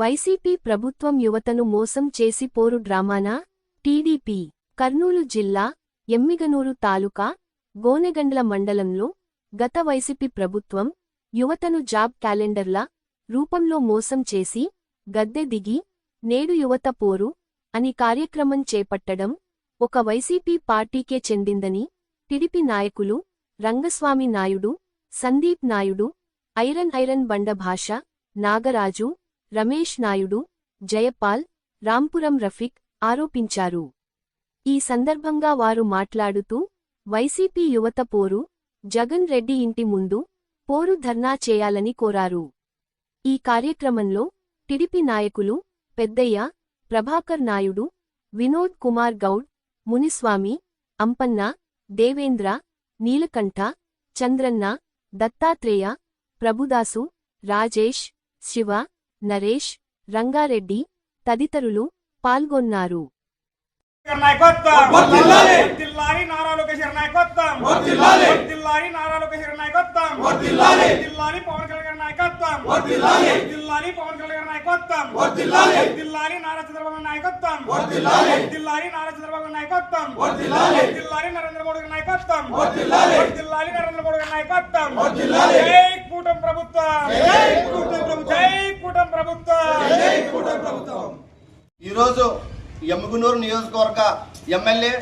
YCP ప్రభుత్వం యువతను మోసం చేసి పోరు డ్రామానా? టీడీపీ కర్నూలు జిల్లా ఎమ్మిగనూరు తాలూకా గోనెగండ్ల మండలంలో గత వైసీపీ ప్రభుత్వం యువతను జాబ్ క్యాలెండర్ల రూపంలో మోసం చేసి గద్దె దిగి నేడు యువత పోరు అని కార్యక్రమం చేపట్టడం ఒక వైసీపీ పార్టీకే చెందిందని టిడిపి నాయకులు రంగస్వామి నాయుడు సందీప్ నాయుడు ఐరన్ ఐరన్ బండ భాష నాగరాజు రమేష్ నాయుడు జయపాల్ రాంపురం రఫీక్ ఆరోపించారు. ఈ సందర్భంగా వారు మాట్లాడుతూ వైసీపీ యువత పోరు జగన్ రెడ్డి ఇంటి ముందు పోరు ధర్నా చేయాలని కోరారు. ఈ కార్యక్రమంలో టిడిపి నాయకులు పెద్దయ్య ప్రభాకర్ నాయుడు వినోద్ కుమార్ గౌడ్ మునిస్వామి అంపన్న దేవేంద్ర నీలకంఠ చంద్రన్న దత్తాత్రేయ ప్రభుదాసు రాజేష్ శివ నరేష్ రంగారెడ్డి తదితరులు పాల్గొన్నారు. నాయకత్వం! కూటమి ప్రభుత్వం. జై ఈరోజు ఎమ్మిగునూరు నియోజకవర్గ ఎమ్మెల్యే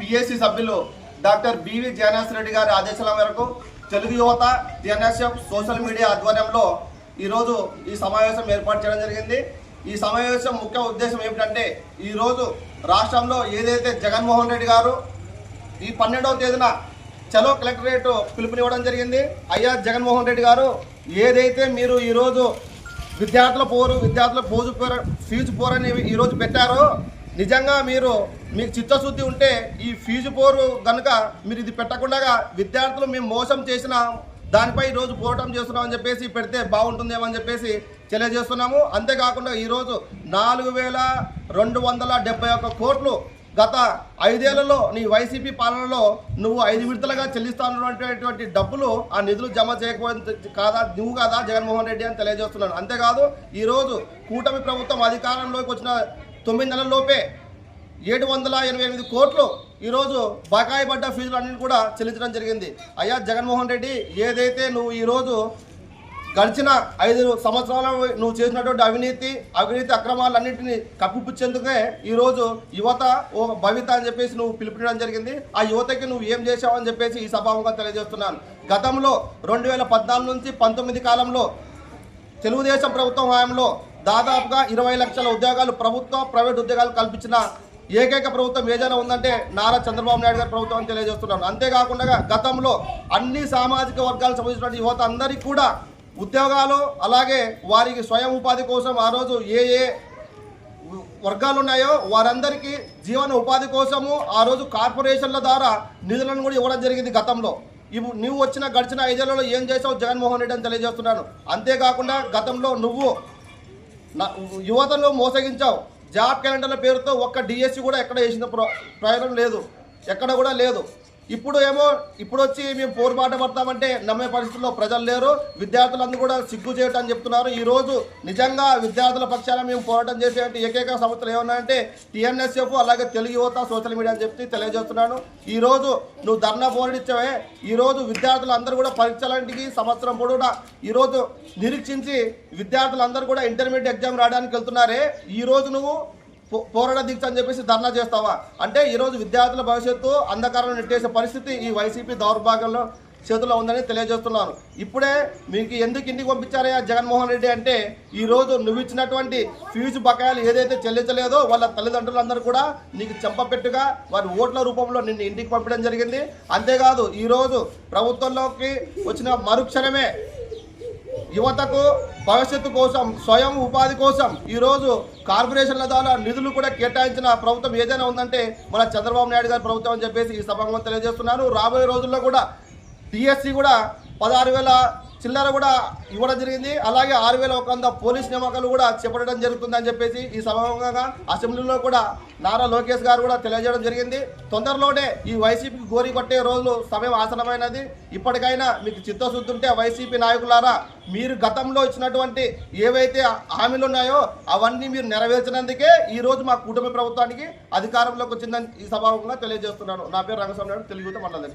పిఎస్సి సభ్యులు డాక్టర్ బివి జయనాథ్ రెడ్డి గారి ఆదేశాల మేరకు తెలుగు యువత జనఎస్ఎఫ్ సోషల్ మీడియా ఆధ్వర్యంలో ఈరోజు ఈ సమావేశం ఏర్పాటు చేయడం జరిగింది. ఈ సమావేశం ముఖ్య ఉద్దేశం ఏమిటంటే ఈరోజు రాష్ట్రంలో ఏదైతే జగన్మోహన్ రెడ్డి గారు ఈ పన్నెండవ తేదీన చలో కలెక్టరేట్ పిలుపునివ్వడం జరిగింది. అయ్యా జగన్మోహన్ రెడ్డి గారు ఏదైతే మీరు ఈరోజు విద్యార్థుల పోరు విద్యార్థుల పోజు పోర ఫీజు పోరని ఈరోజు పెట్టారో నిజంగా మీరు మీకు చిత్తశుద్ధి ఉంటే ఈ ఫీజు పోరు కనుక మీరు ఇది పెట్టకుండా విద్యార్థులు మేము మోసం చేసిన దానిపై ఈరోజు పోరాటం చేస్తున్నామని చెప్పేసి పెడితే బాగుంటుందేమో అని చెప్పేసి తెలియజేస్తున్నాము. అంతేకాకుండా ఈరోజు నాలుగు వేల రెండు వందల డెబ్బై ఒక్క కోట్లు గత ఐదేళ్ళలో నీ వైసీపీ పాలనలో నువ్వు ఐదు విడతలుగా చెల్లిస్తానటువంటి డబ్బులు ఆ నిధులు జమ చేయకపోయింది కాదా నువ్వు కాదా జగన్మోహన్ రెడ్డి అని తెలియజేస్తున్నాను. అంతేకాదు ఈరోజు కూటమి ప్రభుత్వం అధికారంలోకి వచ్చిన తొమ్మిది నెలల్లోపే ఏడు వందల ఎనభై ఎనిమిది కోట్లు ఈరోజు బకాయి పడ్డ ఫీజులు అన్నింటిని కూడా చెల్లించడం జరిగింది. అయ్యా జగన్మోహన్ రెడ్డి ఏదైతే నువ్వు ఈరోజు గడిచిన ఐదు సంవత్సరాలు నువ్వు చేసినటువంటి అవినీతి అవినీతి అక్రమాలన్నింటినీ కప్పిపుచ్చేందుకే ఈరోజు యువత ఓ భవిత అని చెప్పేసి నువ్వు పిలుపునివ్వడం జరిగింది. ఆ యువతకి నువ్వు ఏం చేసావని చెప్పేసి ఈ సభాముఖంగా తెలియజేస్తున్నాను. గతంలో రెండు వేల పద్నాలుగు నుంచి పంతొమ్మిది కాలంలో తెలుగుదేశం ప్రభుత్వం హయాంలో దాదాపుగా ఇరవై లక్షల ఉద్యోగాలు ప్రభుత్వ ప్రైవేట్ ఉద్యోగాలు కల్పించిన ఏకైక ప్రభుత్వం ఏదైనా ఉందంటే నారా చంద్రబాబు నాయుడు గారి ప్రభుత్వం తెలియజేస్తున్నాను. అంతేకాకుండా గతంలో అన్ని సామాజిక వర్గాలకు సంబంధించిన యువత అందరికీ కూడా ఉద్యోగాలు అలాగే వారికి స్వయం ఉపాధి కోసం ఆ రోజు ఏ ఏ వర్గాలు ఉన్నాయో వారందరికీ జీవన ఉపాధి కోసము ఆ రోజు కార్పొరేషన్ల ద్వారా నిధులను కూడా ఇవ్వడం జరిగింది గతంలో. ఇవి నువ్వు వచ్చిన గడిచిన ఐదేళ్ళలో ఏం చేసావు జగన్మోహన్ రెడ్డి అని తెలియజేస్తున్నాను. అంతేకాకుండా గతంలో నువ్వు యువతను మోసగించావు. జాబ్ క్యాలెండర్ల పేరుతో ఒక్క డిఎస్సి కూడా ఎక్కడ వేసిన ప్ర- ప్రయోజనం లేదు. ఎక్కడ కూడా లేదు. ఇప్పుడు ఏమో ఇప్పుడు వచ్చి మేము పోరుబాట పడతామంటే నమ్మే పరిస్థితుల్లో ప్రజలు లేరు విద్యార్థులందరూ కూడా సిగ్గు చేయటం అని చెప్తున్నారు. ఈరోజు నిజంగా విద్యార్థుల పక్షాన మేము పోరాటం చేసే ఏకైక సంస్థలు ఏమన్నాయంటే టీఎన్ఎస్ఎఫ్ అలాగే తెలుగు యువత సోషల్ మీడియా అని చెప్పి తెలియజేస్తున్నాను. ఈరోజు నువ్వు ధర్నా పోరాడిచ్చావే ఈ రోజు విద్యార్థులందరూ కూడా పరీక్షలన్నింటికి సంవత్సరం పొడవునా ఈరోజు నిరీక్షించి విద్యార్థులందరూ కూడా ఇంటర్మీడియట్ ఎగ్జామ్ రాయడానికి వెళ్తున్నారే. ఈ రోజు నువ్వు పోరాట దీక్ష అని చెప్పేసి ధర్నా చేస్తావా? అంటే ఈరోజు విద్యార్థుల భవిష్యత్తు అంధకారం నెట్టేసే పరిస్థితి ఈ వైసీపీ దౌర్భాగ్యంలో చేతిలో ఉందని తెలియజేస్తున్నాను ఇప్పుడే మీకు ఎందుకు ఇంటికి పంపించారయ్యా జగన్మోహన్ రెడ్డి అంటే ఈరోజు నువ్వు ఇచ్చినటువంటి ఫీజు బకాయిలు ఏదైతే చెల్లించలేదో వాళ్ళ తల్లిదండ్రులందరూ కూడా నీకు చెంపపెట్టుగా వారి ఓట్ల రూపంలో నిన్ను ఇంటికి పంపడం జరిగింది. అంతేకాదు ఈరోజు ప్రభుత్వంలోకి వచ్చిన మరుక్షణమే యువతకు భవిష్యత్తు కోసం స్వయం ఉపాధి కోసం ఈరోజు కార్పొరేషన్ల ద్వారా నిధులు కూడా కేటాయించిన ప్రభుత్వం ఏదైనా ఉందంటే మన చంద్రబాబు నాయుడు గారి ప్రభుత్వం అని చెప్పేసి ఈ సభంగా తెలియజేస్తున్నాను రాబోయే రోజుల్లో కూడా టీఎస్సీ కూడా పదహారు వేల చిల్లర కూడా ఇవ్వడం జరిగింది. అలాగే ఆరు వేల ఒక వంద పోలీస్ నియామకాలు కూడా చేపట్టడం జరుగుతుందని చెప్పేసి ఈ సభాముఖంగా అసెంబ్లీలో కూడా నారా లోకేష్ గారు కూడా తెలియజేయడం జరిగింది. తొందరలోనే ఈ వైసీపీకి గోరి కొట్టే రోజులు సమయం ఆసనమైనది ఇప్పటికైనా మీకు చిత్తశుద్ధి ఉంటే వైసీపీ నాయకులారా మీరు గతంలో ఇచ్చినటువంటి ఏవైతే హామీలు ఉన్నాయో అవన్నీ మీరు నెరవేర్చినందుకే ఈ రోజు మా కూటమి ప్రభుత్వానికి అధికారంలోకి వచ్చిందని ఈ సభాముఖంగా తెలియజేస్తున్నాను. నా పేరు రంగస్వామి నాయుడు తెలుగుతో మండలం